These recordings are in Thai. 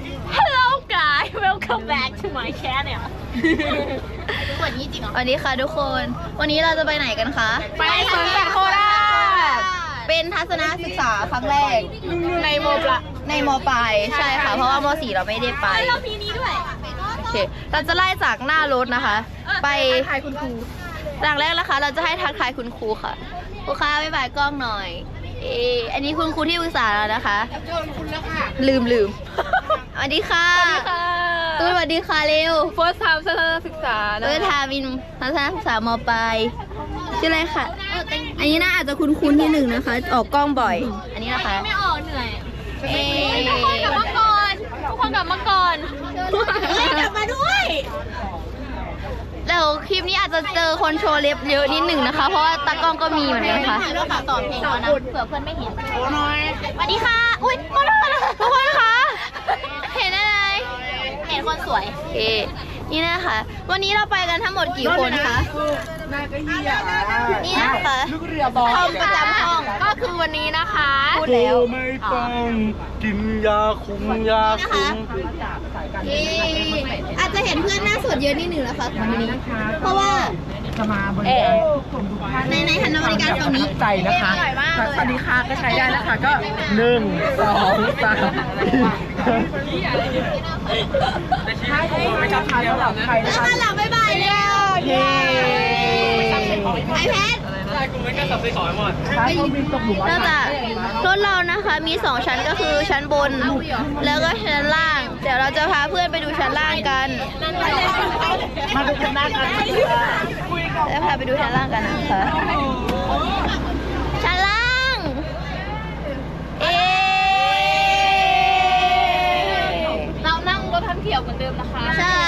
Hello guys welcome back to my channel กว่านี้จริงเหรอ สวัสดีค่ะทุกคน วันนี้เราจะไปไหนกันคะ ไปสวนสัตว์โคราช เป็นทัศนศึกษาครั้งแรก ในโมปละในมปลายใช่ค่ะ เพราะว่ามสี่เราไม่ได้ไปเราพีนี้ด้วย โอเค เราจะไล่จากหน้ารถนะคะ ไปทายคุณครูหลังแรกนะคะ เราจะให้ทักทายคุณครูค่ะ ครูคะบ๊ายบายกล้องหน่อย เอออันนี้คุณครูที่ปรึกษาเรานะคะลืมลืม สวัสดีค่ะตุ้ยสวัสดีค่ะเร็ว first time ทัศนศึกษาเออทาวินทัศนศึกษามปลายชื่ออะไรค่ะ อันนี้น่าอาจจะคุ้นคุ้นๆที่หนึ่งนะคะ ออกกล้องบ่อย อันนี้นะคะ ไม่ออกเหนื่อยเอ๊ะทุกคนกลับมาก่อนทุกคนกลับมาก่อนกลับมาด้วย แล้วคลิปนี้อาจจะเจอคนโชว์เล็บเยอะนิดหนึ่งนะคะ เพราะว่าตากล้องก็มีเหมือนกันค่ะถ่ายรูปค่ะต่อเพลงก่อนนะ เผื่อเพื่อนไม่เห็นสวัสดีค่ะ อุ้ยมาแล้วทุกคนคะ เห็นอะไร เห็นคนสวยโอเค นี่นะคะ วันนี้เราไปกันทั้งหมดกี่คนคะ นี่นะคะห้องประจำห้องก็คือวันนี้นะคะพูดแล้วไม่ต้องกินยาคุมยาคุมเอ๊ะอาจจะเห็นเพื่อนหน้าสดเยอะนิดหนึ่งนะคะตอนนี้ เพราะว่าในในทันบริการฝั่งนี้ใจนะคะสวัสดีค่ะก็ใช้ได้นะคะก็หนึ่งสองสาม ไม่กล้าพาเราหลับใครนะแล้วคะมาหลังบ๊ายบายเร็วเย้ไอแพทถ้าเขามีตกหลุมนอกจากรถเรานะคะมีสองชั้นก็คือชั้นบน แล้วก็ชั้นล่าง เดี๋ยวเราจะพาเพื่อนไปดูชั้นล่างกันมาดูกันหน้ากันแล้วพาไปดูชั้นล่างกันนะคะ ขียวเหมือนเดิมนะคะใช่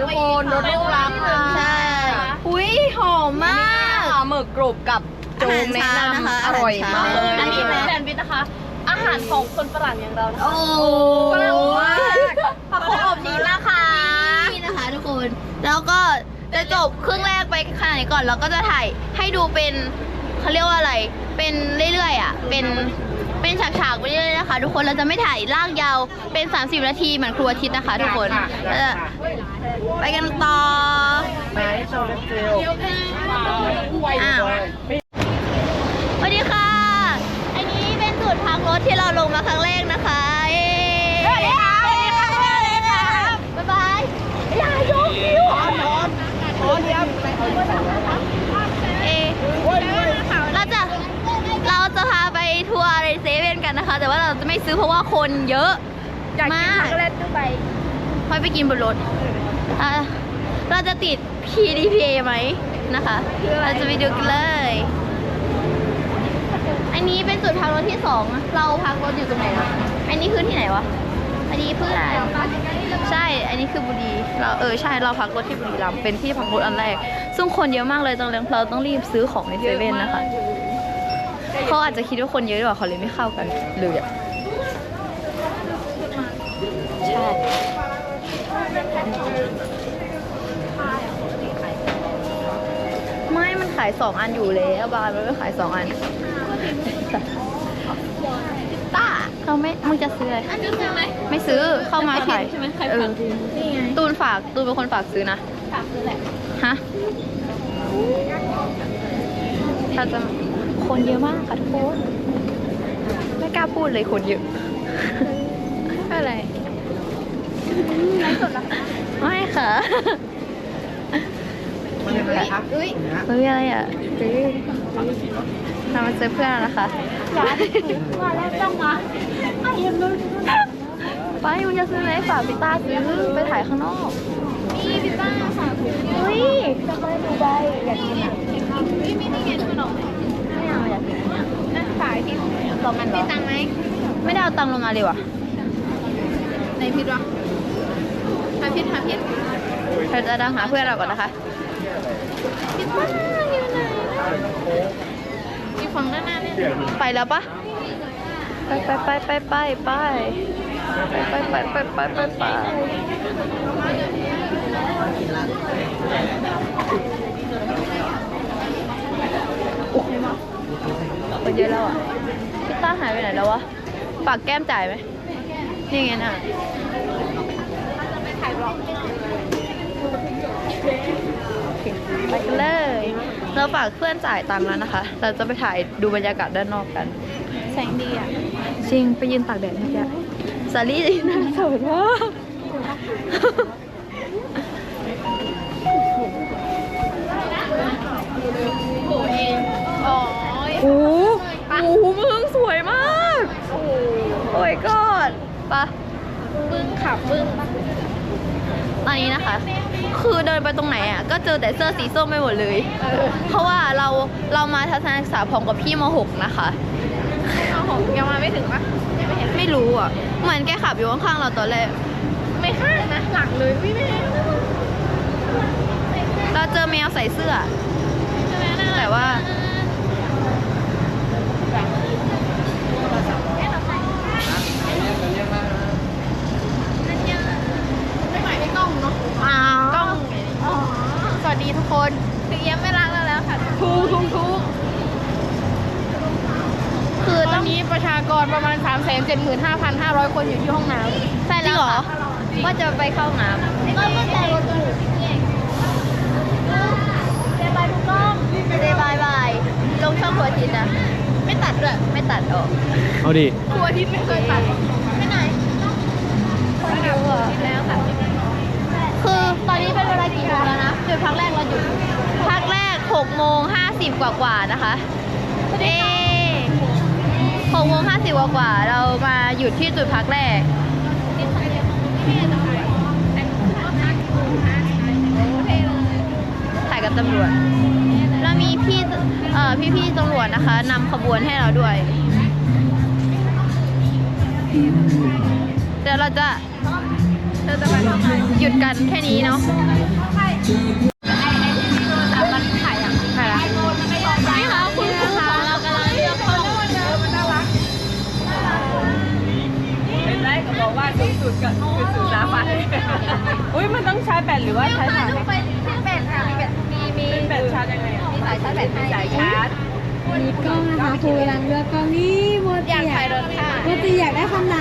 ทุกคนรถลูกรักใช่ อุ้ยหอมมากหมึกกรุบกับโจ๊กแนะนำนะคะอร่อยมากอันนี้เป็นแซนด์วิชนะคะ อาหารของคนฝรั่งอย่างเรานะคะโอ้ฝรั่งมากผักโขมอบชีสนะคะนี่นะคะทุกคน แล้วก็จะจบครึ่งแรกไปขนาดนี้ก่อน แล้วก็จะถ่ายให้ดูเป็นเขาเรียกว่าอะไร เป็นเรื่อยๆอะ เป็น เป็นฉากๆไปเรื่อยๆนะคะ ทุกคนเราจะไม่ถ่ายลากยาวเป็น 30 นาทีเหมือนครูอาทิตย์นะคะ ทุกคนเราจะไปกันต่อไหนโชว์เล็บเจลอ้าวสวัสดีค่ะ อันนี้เป็นจุดพักรถที่เราลงมาครั้งแรกนะคะเย้สวัสดีค่ะสวัสดีค่ะสวัสดีค่ะบ๊ายบายอย่ายกนิ้วเอ๊ะเราจะเราจะพาไปทัวร์ในเซเว่นกันนะคะ แต่ว่าเราจะไม่ ซื้อเพราะว่าคนเยอะมากอยากกินช็อกโกแลตด้วยไปไปกินบนรถอะเราจะติด PDPA ไหมนะคะ เราจะไปดูกันเลย อันนี้เป็นจุดพักรถที่สองเราพักรถอยู่ตรงไหนนะอันนี้คือที่ไหนวะอันนี้เพื่อนใช่ อันนี้คือบุรี เราเออใช่เราพักรถที่บุรีรัมย์เป็นที่พักรถอันแรก ซึ่งคนเยอะมากเลยตรงนั้นเราต้องรีบซื้อของในเซเว่นนะคะ เขาอาจจะคิดว่าคนเยอะกว่าเขาเลยไม่เข้ากันเลยอะ ใช่ ไม่ มันขายสองอันอยู่แล้วบานมันไม่ขายสองอันต้าเราไม่ มึงจะซื้ออะไรอันนี้ซื้อไหมไม่ซื้อ เข้ามาขายใช่ไหมใครเอฝาอกนี่ไงตูนฝาก ตูนเป็นคนฝากซื้อนะ ฝากซื้อแหละ ฮะเราจะคนเยอะมากค่ะทุกคน ไม่กล้าพูดเลยคนเยอะไม่เป็นไร ไม่ค่ะมันเป็นอะไรคะเฮ้ยเฮ้ยอะไรอะเฮ้ยเรามาเจอเพื่อนแล้วนะคะมาแล้วต้องมาไปมึงจะซื้อไหมฝากพี่ต้าซื้อไปถ่ายข้างนอกนี่พี่ต้าฝากเฮ้ยจะไปดูใบอยากกินอะนี่มีนี่ไงขนมไม่เอาอยากกินอันเนี้ยนั่นขายที่ลองกันเหรมีอตังค์ไหมไม่ได้เอาตังค์ลงมาเลยว่ะในพิษวะ หาพิษหาพิษเราจะดังหาเพื่อนเราก่อนนะคะพิษมากอยู่ไหนมีฝั่งด้านหน้าเนี่ยไปแล้วปะไปไปไปไปไปไปไปไปไปไปไปไปคนเยอะแล้วอะพี่ต้าหายไปไหนแล้ววะฝากแก้มจ่ายไหมนี่ไงน่ะโอเค ไปกันเลย เราฝากเพื่อนจ่ายตังค์แล้วนะคะ เราจะไปถ่ายดูบรรยากาศด้านนอกกัน แสงดีอะ จริง ไปยืนตากแดดเมื่อกี้สาลี่นางสวยมากอ๋อโอ้โหโอ้โหมึงสวยมากโอ้โหโอ้ยกอดปะบึ้งขับบึ้ง ตอนนี้นะคะ คือเดินไปตรงไหนอะก็เจอแต่เสื้อสีส้มไปหมดเลยเออเพราะว่าเราเรามาทัศนศึกษาพร้อมกับพี่ม .6 นะคะเอาของยังมาไม่ถึงปะยังไม่เห็นไม่รู้อะเหมือนแกขับอยู่ข้างๆเราตอนแรกไม่ข้างนะหลังเลยไม่ไม่เราเจอแมวใส่เสื้อ แต่ว่า ไม่หมายให้กล้องเนาะ อ้าว กล้องอ๋อสวัสดีทุก คนถึงเอี้ยมไม่รักเราแล้วค่ะทูทุกทุกคือตต้ออนงนี้ประชากรประมาณ 3 7 5 5 0 0 คนอยู่ที่ห้องน้ำใช่แล้วเหรอว่าจะไปเข้าน้ำก็ไม่ใจรถตู้เดบายทุกกล้องเดบายบายลงช่องหัวจิตนะ ไม่ตัดด้วย ไม่ตัดออก เอาดิครัวที่ไม่เคยตัด ไม่ไหนคนเยอะอะแล้วตัดไม่ได้ คือตอนนี้เป็นเวลากี่โมงแล้วนะจุดพักแรกเราหยุดพักแรก6โมง50กว่ากว่าๆนะคะเอ๊6โมง50กว่ากว่าๆเรามาหยุดที่จุดพักแรกถ่ายกับตำรวจเรามีพี่เอ่อพี่ๆตำรวจนะคะนำขบวนให้เราด้วย เดี๋ยวเราจะเราจะไป หยุดกันแค่นี้เนาะถ่ายละนี่ค่ะคุณครูของเรากำลังเลือกห้องเป็นไรก็บอกว่าสูงสุดก็คือสื่อสารไปอุ้ยมันต้องใช้แบตหรือว่าใช้สายไหมเป็นแบตค่ะมีแบตมีมีเป็นแบตชาร์จยังไงอะมีสายชาร์จแบตให้สายชาร์จมีกล้องนะคะครูกำลังเลือกกล้องนี่โมอจิยากถ่ายรถค่ะโมจิอยากได้คันไหน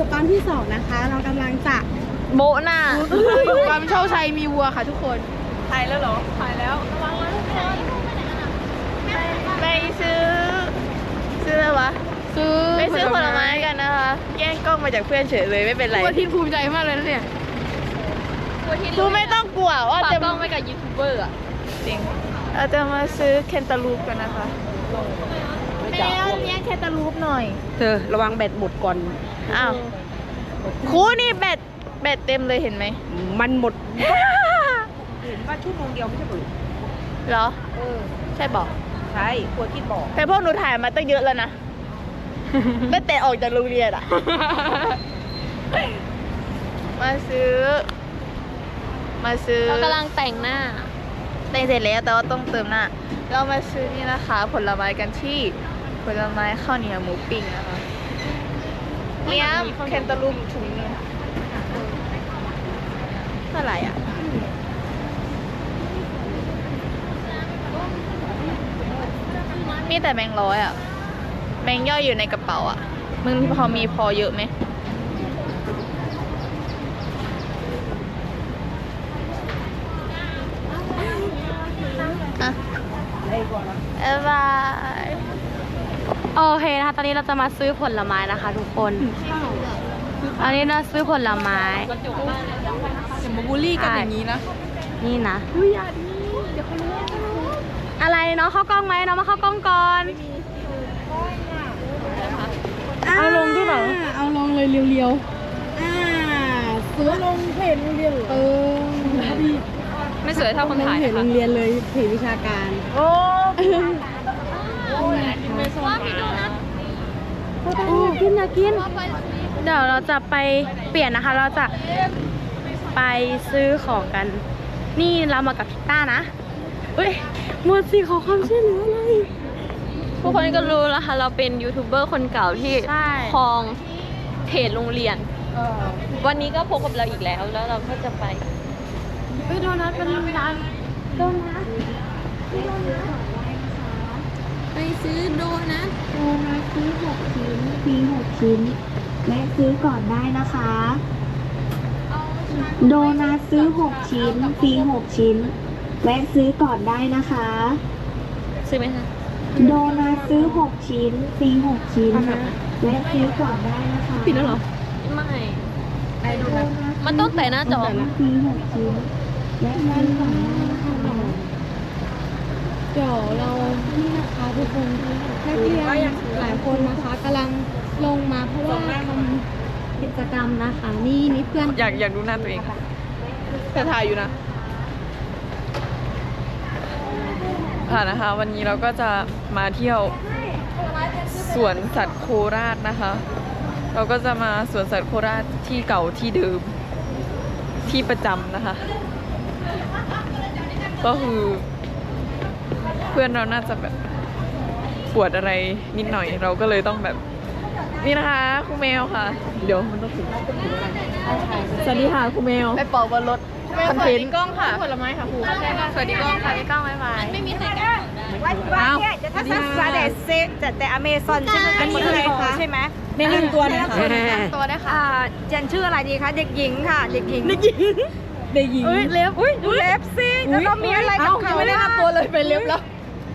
นี้นะคะเราอยู่ปั๊มที่สองนะคะ เรากำลังจะโบะหน้าปั๊มโชคชัยมีวัวค่ะทุกคนถ่ายแล้วเหรอถ่ายแล้วไปซื้อ ซื้ออะไรวะซื้อไปซื้อผลไม้กันนะคะ แย่งกล้องมาจากเพื่อนเฉยเลยไม่เป็นไรวัวทินภูมิใจมากเลยนะเนี่ยคือไม่ต้องกลัวว่าจะกล้องไปกับยูทูบเบอร์อะจริงเราจะมาซื้อแคนตาลูปกันนะคะ แม่เลี้ยงแคนตาลูปหน่อย เธอระวังแบตหมดก่อน อ้าวครูนี่แบตแบตเต็มเลยเห็นไหม มันหมด เห็นว่าชั่วโมงเดียวไม่ใช่หรือเหรอ เออ ใช่บอก ใช่ครัวคิดบอก แต่พวกหนูถ่ายมาตั้งเยอะแล้วนะ ตั้งแต่ออกจากโรงเรียนอะ มาซื้อ มาซื้อ เรากำลังแต่งหน้า แต่งเสร็จแล้วแต่ว่าต้องเติมหน้า เรามาซื้อนี่นะคะ ผลไม้กันที่ ผลไม้ข้าวเหนียวหมูปิ้งนะคะเนี้ยแคนตาลูปถุงนึงเท่าไหร่อะมีแต่แบงค์ร้อยอะ แบงค์ย่อยอยู่ในกระเป๋าอะ มึงพอมีพอเยอะไหมอะบ๊ายบาย โอเคนะคะ ตอนนี้เราจะมาซื้อผลไม้นะคะ ทุกคน อันนี้เราซื้อผลไม้อย่ามาบูลลี่กันอย่างนี้นะ นี่นะอะไรน้องเข้ากล้องไหมน้องมาเข้ากล้องก่อนเอาลงด้วยเหรอเอาลงเลยเรียวๆ อ่าซื้อลงเพจโรงเรียนเออไม่สวยเท่าคนถ่ายเพจนะโรคะงเรียนเลยเพจวิชาการ โอ้ว่าพี่ดูนะโอ้กินนะกิน เดี๋ยวเราจะไปเปลี่ยนนะคะ เราจะไปซื้อของกัน นี่เรามากับพิต้านะเฮ้ยหมดสิขอความช่วยเหลืออะไรทุกคนก็รู้แล้วค่ะ เราเป็นยูทูบเบอร์คนเก่าที่ใช่ครองเพจโรงเรียน วันนี้ก็พบกับเราอีกแล้ว แล้วเราก็จะไป เฮ้ยโดนัทเป็นร้านโดนัทไป ซื้อโดนัทโดนัทซื้อ6ชิ้นฟรี6ชิ้นและซื้อก่อนได้นะคะโดนัทซื้อ6ชิ้นฟรี6ชิ้นและซื้อก่อนได้นะคะ ซื้อไหมคะโดนัทซื้อ6ชิ้นฟรี6ชิ้นและซื้อก่อนได้นะคะปิดแล้วเหรอ ไม่มันต้องแต่หน้าจอ ฟรี6ชิ้นและซื้อก่อนได้นะคะเดี๋ยวเรานี่นะคะทุกคนนักเรียนหลายคนนะคะกำลังลงมาเพราะว่าทำกิจกรรมนะคะ นี่นี่เพื่อนอยากอยากดูหน้าตัวเองค่ะแต่ถ่ายอยู่นะค่ะนะคะ วันนี้เราก็จะมาเที่ยวสวนสัตว์โคราชนะคะ เราก็จะมาสวนสัตว์โคราชที่เก่าที่เดิมที่ประจำนะคะ ก็คือ เพื่อนเราน่าจะแบบปวดอะไรนิดหน่อยเราก็เลยต้องแบบ นี่นะคะครูแมวค่ะ เดี๋ยวมันต้องถึงสวัสดีค่ะครูแมวไปปอกบนรถคอนเทนต์กล้องค่ะผลไม้ค่ะครูสวัสดีกล้องค่ะพี่ก้องบ๊ายบายไม่มีใครกันอ้าวถ้าซาเดสเซแต่แต่อเมซอนใช่ไหมเป็นเมืองอะไรคะใช่ไหมในหนึ่งตัวหนอยค่ะตัวได้ค่ะอ่าเจนชื่ออะไรดีคะเด็กหญิงค่ะ เด็กหญิงเด็กหญิงเด็กหญิงเอ้ยเล็บอุ้ยดูเล็บสิแล้วก็มีอะไรกับเขาไม่ได้ทำตัวเลยเป็นเล็บแล้ว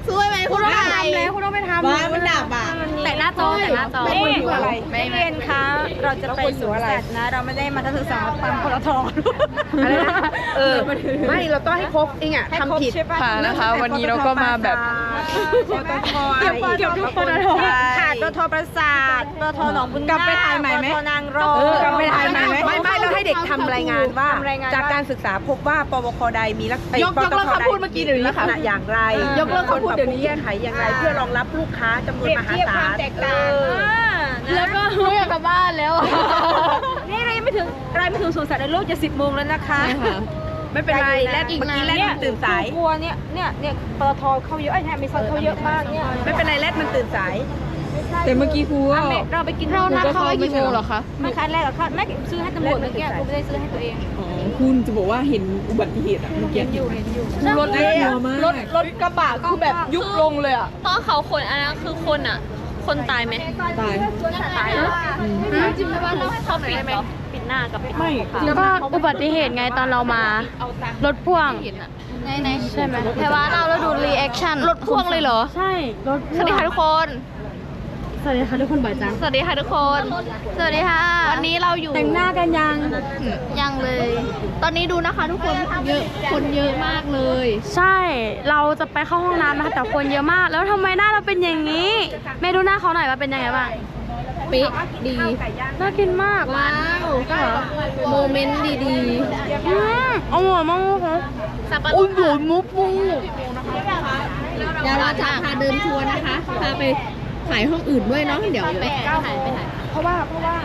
ช่วยไหมคุณต้องไก่ทำแล้วคุณต้องไปทำบ้ามันดับอะแต่หน้าจอแต่หน้าจอไม่อะไรไม่เรียนคะเราจะไปสวนสัตว์นะ เราไม่ได้มาทัศนศึกษาปั๊มพลทองอะไรนะ เออไม่เราต้องให้ครบเองอะทำผิดค่ะนะคะ วันนี้เราก็มาแบบปตทเกี่ยวเกี่ยวกับปตทขาดปตทประสาทปตทหนองบุญกลับไปถ่ายใหม่ไหมปตทนางรองกลับไปถ่ายใหม่ไหมไม่ไม่เราให้เด็กทำรายงานว่า จากการศึกษาพบว่าปวคใดมีลักษณะยกยกเลิกคำพูดเมื่อกี้เดี๋ยวนี้ลักษณะอย่างไร ยกเลิกคำพูดเดี๋ยวนี้แก้ไขอย่างไร เพื่อรองรับลูกค้าจำนวนมหาศาลแล้วก็หนูอยากกลับบ้านแล้ว นี่เรายังไม่ถึงเรายังไม่ถึงสวนสัตว์ในโลกจะสิบโมงแล้วนะคะใช่ค่ะ ไม่เป็นไรแลดอีกเมื่อกี้นานแลดมันตื่นสาย กลัวเนี่ยเนี่ยเนี่ยปตทเข้าเยอะไอ้แฮมมิซอนเข้าเยอะมากเนี่ยไม่เป็นไรแลดมันตื่นสาย แต่เมื่อกี้ครูก็เราไปกินเรานัดเขาไว้กี่โมงเหรอคะไม่คันแรกอะค่ะแม่ซื้อให้ตำรวจเมื่อกี้กูไม่ได้ซื้อให้ตัวเองอ๋อคุณจะบอกว่าเห็นอุบัติเหตุอะเมื่อกี้อยู่เห็นอยู่รถเละอะมากรถรถกระบะคือแบบยุบลงเลยอะเพราะเขาคนอันนั้นคือคนอะคนตายไหมตายตายจริงไหมว่าเราให้เขาปิดเหรอปิด หน้ากับปิดไม่แล้วก็อุบัติเหตุไงตอนเรามา รถพ่วงไหนไหนใช่ไหมแพรว่าเราแล้วดูรีแอคชั่นรถพ่วงเลยเหรอ ใช่รถสวัสดีค่ะทุกคน สวัสดีค่ะทุกคนบ่ายจัง สวัสดีค่ะทุกคน สวัสดีค่ะ วันนี้เราอยู่ แต่งหน้ากันยัง ยังเลย ตอนนี้ดูนะคะทุกคนเยอะ คนเยอะมากเลย ใช่ เราจะไปเข้าห้องน้ำนะคะแต่คนเยอะมาก แล้วทำไมหน้าเราเป็นอย่างนี้แม่ดูหน้าเขาหน่อยว่าเป็นยังไงบ้าง เป๊ะดี น่ากินมากว้าวโมเมนต์ดีอืมอร่อยมากค่ะๆสับปะรดค่ะมุกมุกเดี๋ยวเราจะพาเดินทัวร์นะคะ พาไปถ่ายห้องอื่นด้วยเนาะ เดี๋ยวไปถ่ายไปถ่ายเพราะว่าเพราะว่า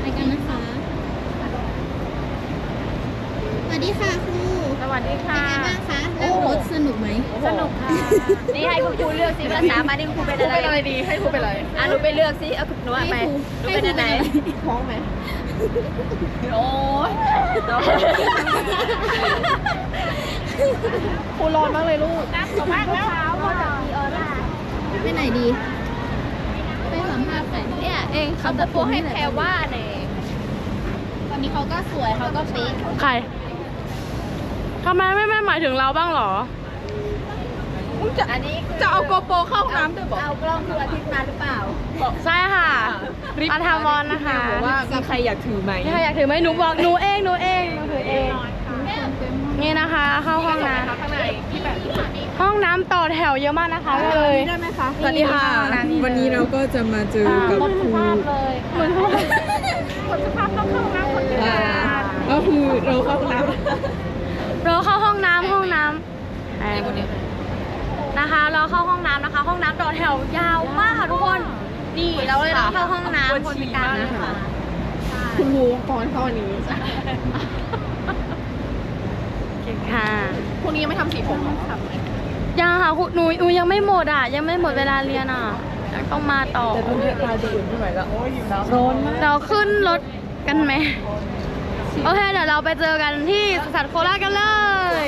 ไปกันนะคะ สวัสดีค่ะครู สวัส ดีค่ะเป็นไงบ้างคะแล้วรถสนุกไหมสนุกค่ะ นี่ให้คุณครูเลือกสิภาษามานี่คุณครูเป็นอะไรเป็นอะไรดีให้ครูเป็นอะไรอะหนูไปเลือกสิ เอาหนูว่าไปหนูเป็นอันไหนท้องไหมโอ้ยครูร้อนมากเลยลูกไปไหนดี ไปสัมภาษณ์ไหนเนี่ยเองเขาจะโพสให้แพรว่าเนี่ยตอนนี้เขาก็สวยเขาก็เป๊ะใคร ทำไมไม่ไม่หมายถึงเราบ้างเหรออันนี้จะเอาโกโปรเข้าห้องน้ำด้วยบอกเอากล้องคืออาทิตย์มาหรือเปล่า ใช่ค่ะอัธวอนนะคะบอกว่ามีใครอยากถือไหมนี่ใครอยากถือไหมหนูบอกหนูเองหนูเองหนูถือเอง นี่นะคะเข้าห้องน้ข้างในที่แบบำห้องน้ำต่อแถวเยอะมากนะคะเลยได้ไหมคะสวัสดีค่ะ วันนี้เราก็จะมาเจอกับครูเหมือนว่าอ่าก็คือเราเข้าห้องน้ เราเข้าห้องน้ำห้องน้ำนะคะ เราเข้าห้องน้ำนะคะ ห้องน้ำต่อแถวยาวมากค่ะทุกคน นี่เราเลยต้องเข้าห้องน้ำคนพิการนะคะำคุณครูก่อนเข้าวันนี้ค่ะพรุ่งนี้ยังไม่ทำสีผมเหรอทำไหมยังค่ะคุณหนูหนูยังไม่หมดอะ ยังไม่หมดเวลาเรียนอะยังต้องมาต่อแต่ตอนนี้เราจะอุ่นไม่ไหวแล้วร้อนมากเราขึ้นรถกันไหม โอเคเดี๋ยวเราไปเจอกันที่สัตว์โคราชกันเลย